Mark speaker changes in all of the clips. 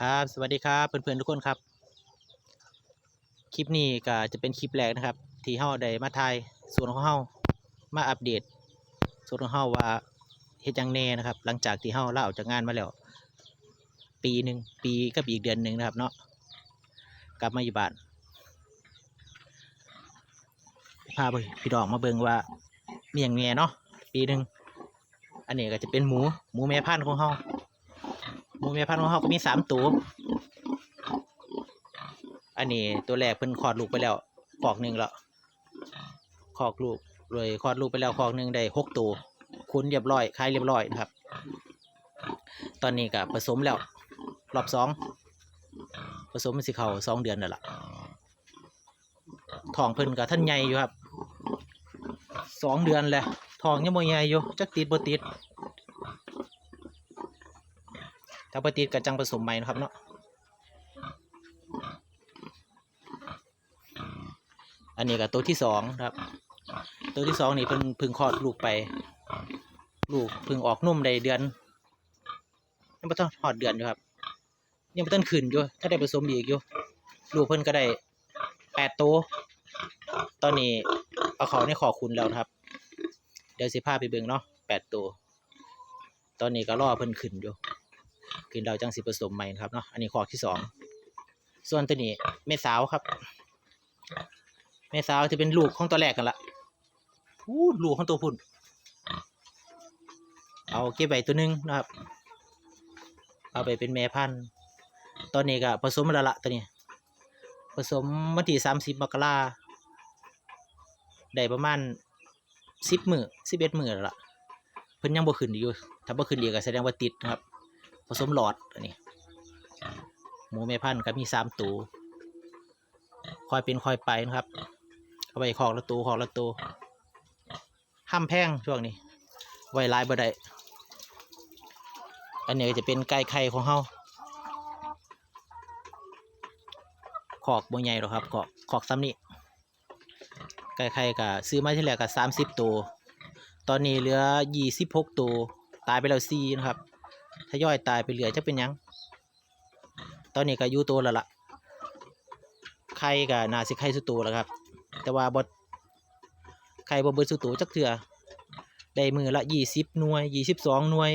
Speaker 1: ครับ สวัสดีครับเพื่อนๆทุกคนครับ คลิปนี้ก็จะเป็นคลิปแรกนะครับ ที่เฮาได้มาถ่ายส่วนของเฮามาอัปเดตส่วนของเฮาว่าเฮ็ดยังแน่นะครับ หลังจากที่เฮาลาออกจากงานมาแล้ว ปีหนึ่งปีกับอีกเดือนหนึ่งนะครับเนาะกลับมาอยู่บ้านพาพี่ดอกมาเบิ่งว่ามีอย่างแน่เนาะปีหนึ่งอันนี้ก็จะเป็นหมูหมูแม่พันธุ์ของเฮา หมูแม่พันธุ์ของเขาก็มีสามตัว อันนี้ตัวแรกเพิ่นคลอดลูกไปแล้วคอกหนึ่งแล้วคอกลูกเลยคลอดลูกไปแล้วคอกหนึ่งได้หกตัวคุ้นเรียบร้อยคลายเรียบร้อยนะครับ ตอนนี้ก็ผสมแล้ว รอบสองผสมมันสิเขาสองเดือนแล้วล่ะทองเพิ่นกับท่านใหญ่อยู่ครับสองเดือนแหละทองยังบ่ใหญ่อยู่จักติดบ่ติด ถ้าปฏิดกับจังผสมใหม่นะครับเนาะอันนี้กับตัวที่สองครับ ตัวที่สองนี่เพิ่งพิ่งคลอดลูกไป ลูกเพิ่งออกนุ่มได้เดือนยังไม่ต้องหอดเดือนอยู่ครับ ยังไม่ต้องขึ้นอยู่ถ้าได้ผสมอีกอยู่ลูกเพิ่นก็ได้แปดตัวตอนนี้เอาเขาในขอคุณแล้วครับ เดี๋ยวสิพาไปเบิ่งเนาะแปดตัวตอนนี้ก็รอเพิ่นขึ้นอยู่ ขึ้นเราจังสิผสมใหม่นะครับเนาะอันนี้ขอกที่สองส่วนตัวนี้แม่สาวครับแม่สาวจะเป็นลูกของตัวแรกกันละพูดลูกของตัวพุ่นเอาเก็บไว้ตัวหนึงนะครับ เอาไปเป็นแม่พันธุ์ตอนนี้ก็ผสมมาแล้วละตัวนี้ ผสมวันที่สามสิบมกราได้ประมาณสิบมือสิบเอ็ดมือแล้วล่ะเพิ่นยังบ่ขึ้นอยู่ ถ้าบ่ขึ้นอีกก็แสดงว่าติดนะครับ ผสมหลอดอันนี้หมูแม่พันธุ์ก็มีสามตัวคอยเป็นคอยไปนะครับเอาไปคอกละตัวคอกละตัวห้ามแพงช่วงนี้ ไว้ลายบ่ได้อันนี้จะเป็นไก่ไข่ของเฮาขอกบ่ใหญ่หรอกครับขอกขอกซ้ำนี้ไก่ไข่ก็ซื้อมาที่แรกก็สามสิบตัว ตอนนี้เหลือยี่สิบหกตัว ตายไปแล้วสี่นะครับ ถ้าย่อยตายไปเหลือจะเป็นยัง ตอนนี้ก็อยุโตแล้วล่ะไข่ก็น่าสิไข่สุดโตแล้วครับ แต่ว่าบดไข่บ่เบิดสุดโตจักเถื่อได้มือละยี่สิบหน่วยยี่สิบสองหน่วย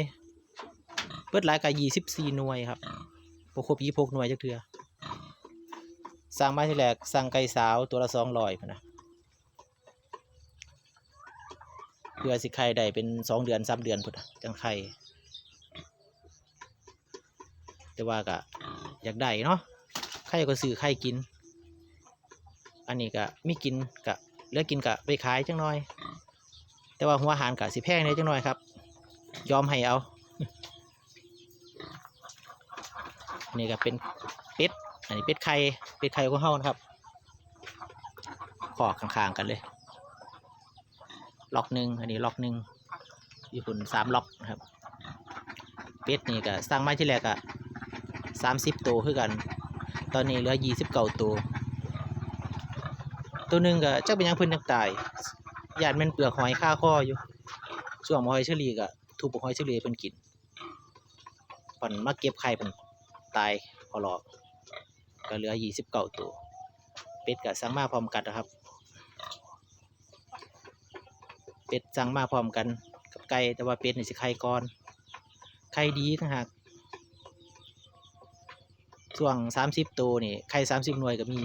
Speaker 1: เบิดหลายก็ยี่สิบสี่หน่วยครับบครบยี่หกหน่วยจักเถื่อสั่งมาที่แรกสั่งไก่สาวตัวละสองร้อยนะเพื่อสิไข่ได้เป็นสองเดือนสามเดือนพุ่นน่ะจังไข่ แต่ว่าก็อยากได้เนาะใครก็ซื้อใครกิน อันนี้ก็มีกินกะเหลือกินกะไปขายจังหน่อย แต่ว่าหัวอาหารกะสิแพงเนี่ยจังหน่อยครับ ยอมให้เอาอันนี้ก็เป็นเป็ด อันนี้เป็ดไข่ เป็ดไข่ของเฮานะครับ ขอข้างๆกันเลย ล็อกหนึ่งอันนี้ล็อกหนึ่งญี่ปุ่นสามล็อกนะครับ เป็ดนี่ก็สร้างมาที่แรกอะ สามสิบตัวคือกัน ตอนนี้เหลือยี่สิบเก้าตัว ตัวหนึ่งก็จักเป็นยังเพิ่นยังตายยานแมันเปลือกหอยค่าข้ออยู่ ส่วนหอยเชอรี่ก็ถูกหอยเชอรี่เพิ่นกินผ่อนมาเก็บไข่เพิ่นตายพอรอก็เหลือยี่สิบเก้าตัว เป็ดก็สั่งมาพร้อมกันนะครับ เป็ดสั่งมาพร้อมกันกับไก่แต่ว่าเป็ดนี่สิไข่ก่อนไข่ดีทั้งหาก ช่วงสามสิบตัวนี่ไข่สามสิบหน่วยก็มี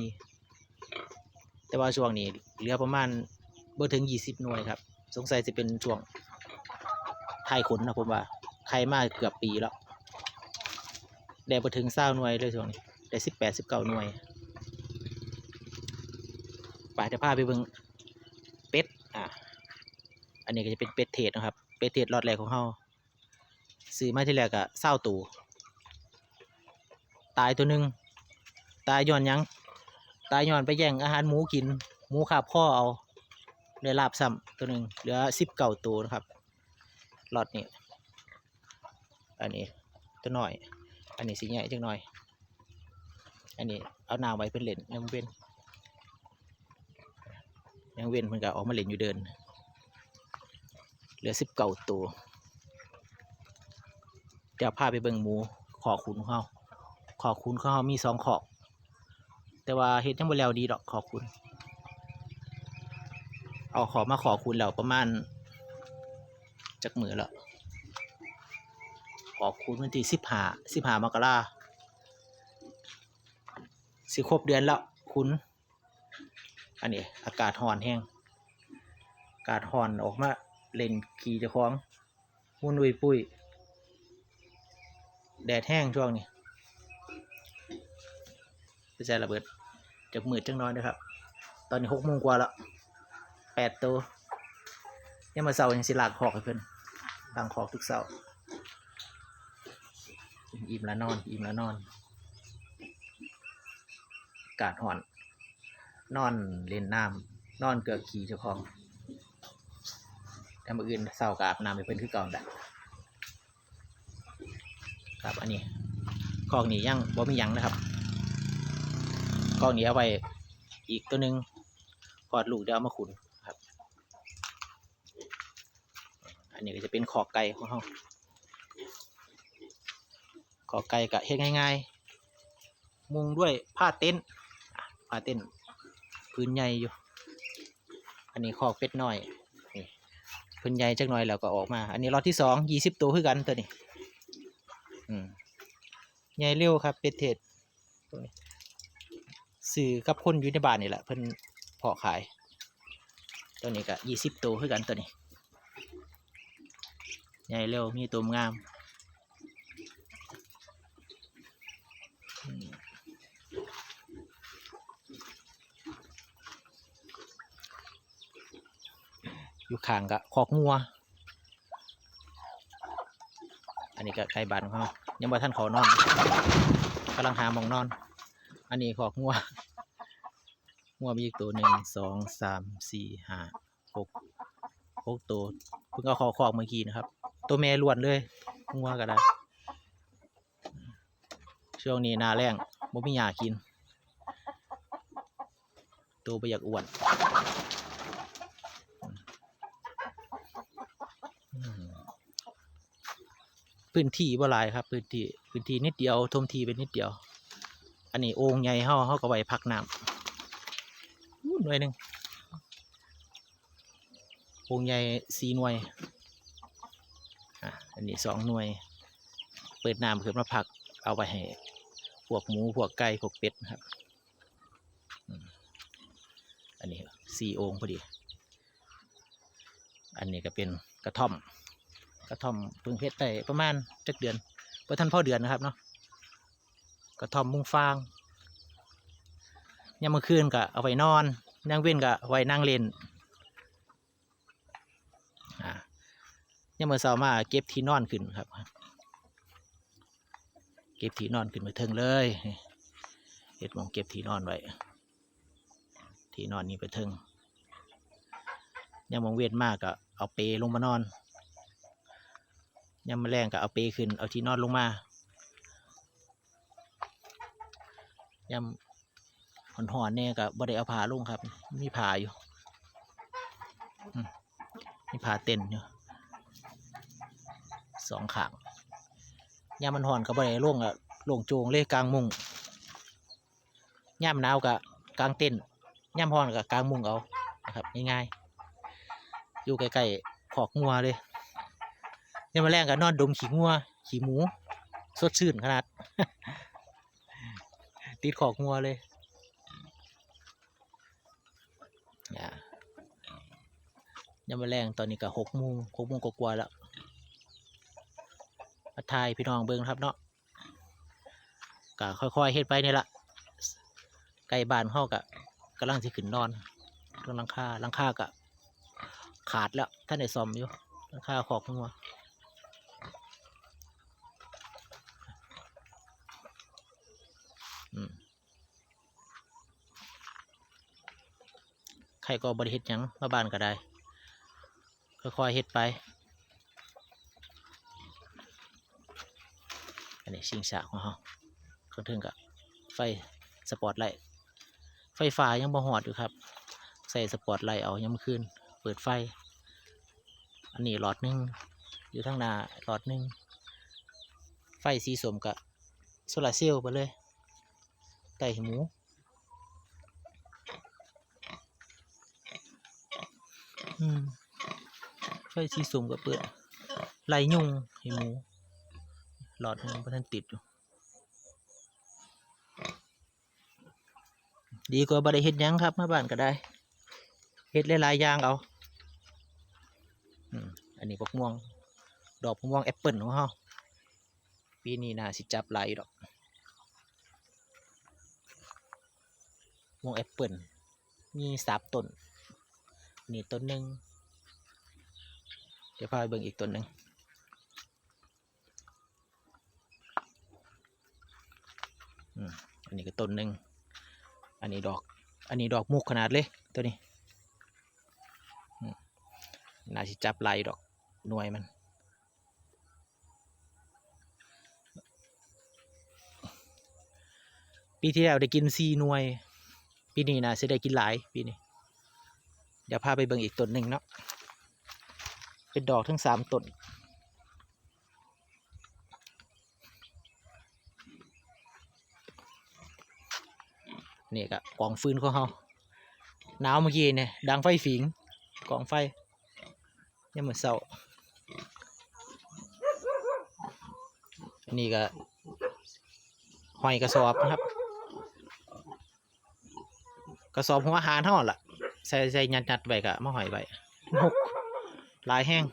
Speaker 1: แต่ว่าช่วงนี้เหลือประมาณบ่ถึงยี่สิบหน่วยครับ สงสัยจะเป็นช่วงไข่ขนนะผมว่าไข่มาเกือบปีแล้วได้บ่ถึงเศร้าหน่วยเลยช่วงนี้ได้สิบแปดสิบเก้าหน่วยปเดี๋ยวพาไปเบิ่งเป็ดอะอันนี้ก็จะเป็นเป็ดเทศนะครับ เป็ดเทศรอดแรกของเราซื้อมาที่แรกอะเศร้าตัว ตายตัวหนึ่งตายย้อนยังตายย้อนไปแย่งอาหารหมูกิน หมูขาบข้อเอาได้ลาบซ้ำตัวหนึ่งเหลือสิบเก่าตัวนะครับหลอดนี่อันนี้ตัวหน่อย อันนี้สีใหญ่จังหน่อย อันนี้เอาหนาไว้เป็นเหรนยังเว้นยังเว้นมันก็ออกมาเหรนอยู่เดิน เหลือสิบเก่าตัวเดี๋ยวพาไปเบิ่งหมูขอขุนเขา ขอบคุณเขามีสองขอบ แต่ว่าเฮ็ดยังบ่แล้วดีดอกขอบคุณ เอาขอมาขอคุณแล้วประมาณจักมือแล้วขอบคุณวันที่สิบห้าสิบห้ามกราสิครบเดือนแล้วคุณ อันนี้อากาศห่อนแห้งอากาศห่อนออกมาเล่นขี่เจ้าของมุนอุยปุ้ยแดดแห้งช่วงนี้ ไม่ใช่ระเบิดจะมืดจังน้อยนะครับ ตอนนี้หกโมงกว่าแล้วแปดตัวยังมาเสาร์ยังสิลากคอกให้เพิ่นลางคอกทุกเสาร์อิ่มแล้วนอน อิ่มแล้วนอน กาศห่อน นอนเล่นน้ำนอนเกือกขี่เจ้าของแต่เมื่ออื่นเสาร์กอาบน้ำให้เพิ่นคือเก่าแหละครับอันนี้คลอกนี้ยังบ่มียังนะครับ คอกนี้เอาไว้อีกตัวหนึ่งพอดลูกเดี๋ยวเอามาขุนครับ อันนี้ก็จะเป็นขอกไก่ของเราขอกไก่กะเฮ็ดง่ายๆ มุงด้วยผ้าเต็นท์ผ้าเต็นท์พื้นใหญ่อยู่ อันนี้ขอกเป็ดน้อยนี่พื้นใหญ่จักหน่อยแล้วก็ออกมา อันนี้รอบที่สองยี่สิบตัวคือกันตัวนี้ อืมใหญ่เร็วครับเป็ดเทศตัวนี้ สื่อกับคนอยู่ในบ้านนี่แหละเพิ่นเพาะขาย ตัวนี้ก็ยี่สิบตัวคือกันตัวนี้ ใหญ่เร็วมีตัวงามอยู่ข้างกับคอกงัว อันนี้ก็ไก่บานของเขายังบ่ท่านขานอนกำลังหามองนอน อันนี้ขอกงัว งัวมีอีกตัวหนึ่งสองสามสี่ห้าหกหกตัวเพิ่งเอาเขอคอกเมื่อกี้นะครับ ตัวแม่ล้วนเลยงัวก็ได้ ช่วงนี้นาแรงบ่มีหญ้ากิน ตัวไปอยากอ้วนพื้นที่บ่หลายครับ พื้นที่พื้นที่นิดเดียวทมทีเป็นนิดเดียว อันนี้โอ่งใหญ่เฮาเฮาก็ไว้พักน้ำ หน่วยหนึ่งโอ่งใหญ่สี่หน่วยอะอันนี้สองหน่วย เปิดน้ำขึ้นมาพัก เอาไปให้พวกหมูพวกไก่พวกเป็ดนะครับ อันนี้สี่องค์พอดี อันนี้ก็เป็นกระท่อม กระท่อมเพิ่งเพชรได้ประมาณจักเดือนเพราะท่านพ่อเดือนนะครับเนาะ กระท่อมมุงฟางยามมื่อคืนก็เอาไว้นอน นั่งเว้นก็ไว้นั่งเล่นอ่ายังมือเสามาเก็บที่นอนขึ้นครับ เก็บที่นอนขึ้นไปเทิงเลยเห็ดมองเก็บที่นอนไว้ที่นอนนี้ไปเทิงยังมองเวียนมากก็เอาเปลงมานอนยังมาแรงก็เอาเปขึ้น เอาที่นอนลงมายำ หอนหอนๆเนี่ยก็บ่ได้เอาผ้าลงครับ มีผาอยู่มีผาเต็นอยู่สองขางยามมันหอนก็บ่ได้ลงอะลงโจงเลยกลางมุงยามหนาวก็กลางเต็นท์ยามหอนก็กลางมุงเอานะครับง่ายๆอยู่ใกล้ๆขอกงัวเลยยามมาแรงก็นอนดมขี้งัวขี้หมูสดชื่นขนาด ติดขอกงัวเลยอ่า ยามมาแรงตอนนี้ก็หกโมงหกโมงกว่าแล้วมาทายพี่น้องเบิ้งครับเนาะก็ค่อยๆเฮ็ดไปนี่ละไก่บ้านเขากะกำลังสิขึ้นนอนตรงลังคาลังคากะขาดแล้วท่านได้ซ่อมอยู่ลังคาขอกงัว ใครก็บริเฮ็ดหยังมาบ้านก็ได้ค่อยๆเฮ็ดไป อันนี้ชิงช้าของเขาเครื่องถึงกับไฟสปอตไลท์ไฟฟ้ายังบ่หอดอยู่ครับ ใส่สปอตไลท์เอายังไม่ขึ้นเปิดไฟ อันนี้หลอดหนึ่งอยู่ทางหน้าหลอดหนึ่งไฟสีสมกับโซลาร์เซลล์ไปเลยไก่หมู อืมไฟสีส้มก็เปิดไล่ยุงให้หมู หลอดมันบ่ทันติดอยู่ ดีกว่าบ่ได้เฮ็ดยังครับ มาบ้านก็ได้ เฮ็ดหลายๆอย่างเอา อืม อันนี้พวกม่วง ดอกพวกม่วงแอปเปิลของเฮาปีนี้น่าสิจับหลายดอกม่วงแอปเปิลมีสามต้น นี่ต้นหนึ่งเดี๋ยวพาไปเบิ่งอีกต้นหนึ่งอันนี้ก็ต้นหนึ่งอันนี้ดอก อันนี้ดอกมุกขนาดเลยตัวนี้น่าสิจับลายดอกหน่วยมัน ปีที่แล้วได้กินซีหน่วย ปีนี้นะสิได้กินหลายปีนี้ เดี๋ยวพาไปเบิ่งอีกต้นหนึ่งเนาะเป็นดอกทั้งสามต้นนี่ก็กองฟืนของเขาหนาวเมื่อกี้เนี่ยดังไฟฝิงกองไฟยังเหมือนเสาอันนี้ก็หอยกระสอบนะครับ กระสอบหัวอาหารเท่านั้นล่ะ ใส่ใส่ยัดยัดๆไว้กะมาหอยไว้หกหลายแห้ง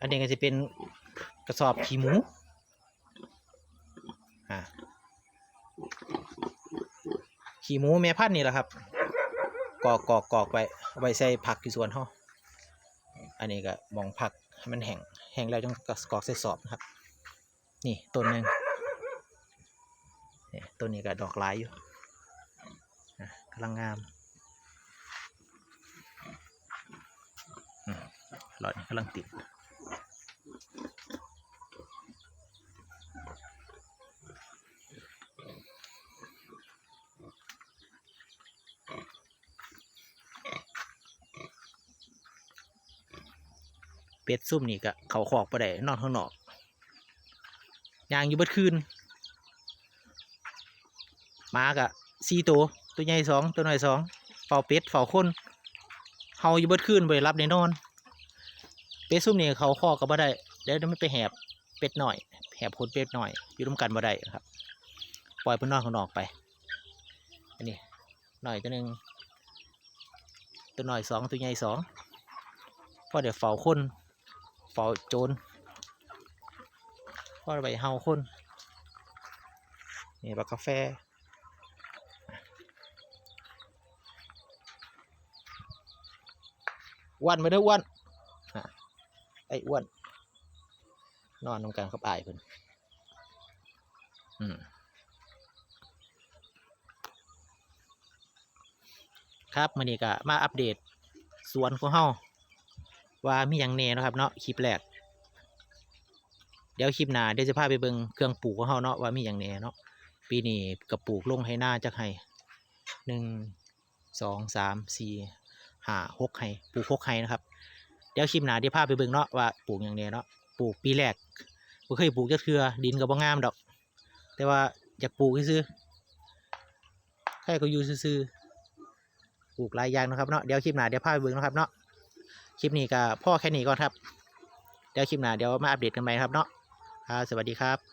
Speaker 1: อันนี้ก็จะเป็นกระสอบขี้หมูอ่าขี้หมูแม่พันธุ์นี่แหละครับ กอกกอกกอกไปเอาไปใส่ผักที่สวนเขาอันนี้ก็มองผักให้มันแห้งแห้งแล้วต้องกอกใส่สอบนะครับ นี่ต้นหนึ่งนี่ต้นนี้ก็ดอกหลายอยู่อะ กำลังงามหลอดนี่กำลังติดเป็ดซุ่มนี่ก็เขาขอกไปได้นอนข้างนอกยางอยู่เบิดคืนมากะสี่ตัว ตัวใหญ่สองตัวน้อยสองเฝ้าเป็ดเฝ้าคนเฮาอยู่เบิดคืนไปรับในนอน เป็ดซุ่มนี่เขาขอกก็บ่ได้เดี๋ยวมันไปแหบเป็ดหน่อย แหบคนเป็ดหน่อยอยู่ร่วมกันบ่ได้ครับ ปล่อยเพิ่นนอนข้างนอกไปอันนี้หน่อยตัวหนึ่งตัวหน่อยสองตัวใหญ่สองพอเดี๋ยวเฝ้าคนเฝ้าโจรพ่อไปเฮาคนนี่บักกาแฟ วันไม่ได้อ้วนอะไอ้อ้วนนอนนำกันกับอายเพิ่นอืมครับมื่อนี้ก็มาอัปเดต สวนของเฮาว่ามีอย่างแน่เนะครับ เนาะคลิปแรกเดี๋ยวคลิปหน้าเดี๋ยวจะพาไปเบิ่งเครื่องปลูกของเฮาเนาะว่ามีอย่างแน่เนาะปีนี้ก็ปลูกลงให้หน้าจักให้หนึ่งสองสามสี่ หาหกให้ปลูกหกให้นะครับเดี๋ยวคลิปหนาเดี๋ยวพาไปเบิ่งเนาะว่าปลูกอย่างแหน่เนาะปลูกปีแรกบ่เคยปลูกจักเทือดินก็บ่งามดอก แต่ว่าอยากปลูกซื่อใครก็อยู่ซื่อปลูกหลายอย่างนะครับเนาะเดี๋ยวคลิปหนาเดี๋ยวพาไปเบิ่งนะครับเนาะคลิปนี้ก็พ่อแค่นี้ก่อนครับ เดี๋ยวคลิปหนาเดี๋ยวมาอัปเดตกันใหม่ครับเนาะสวัสดีครับ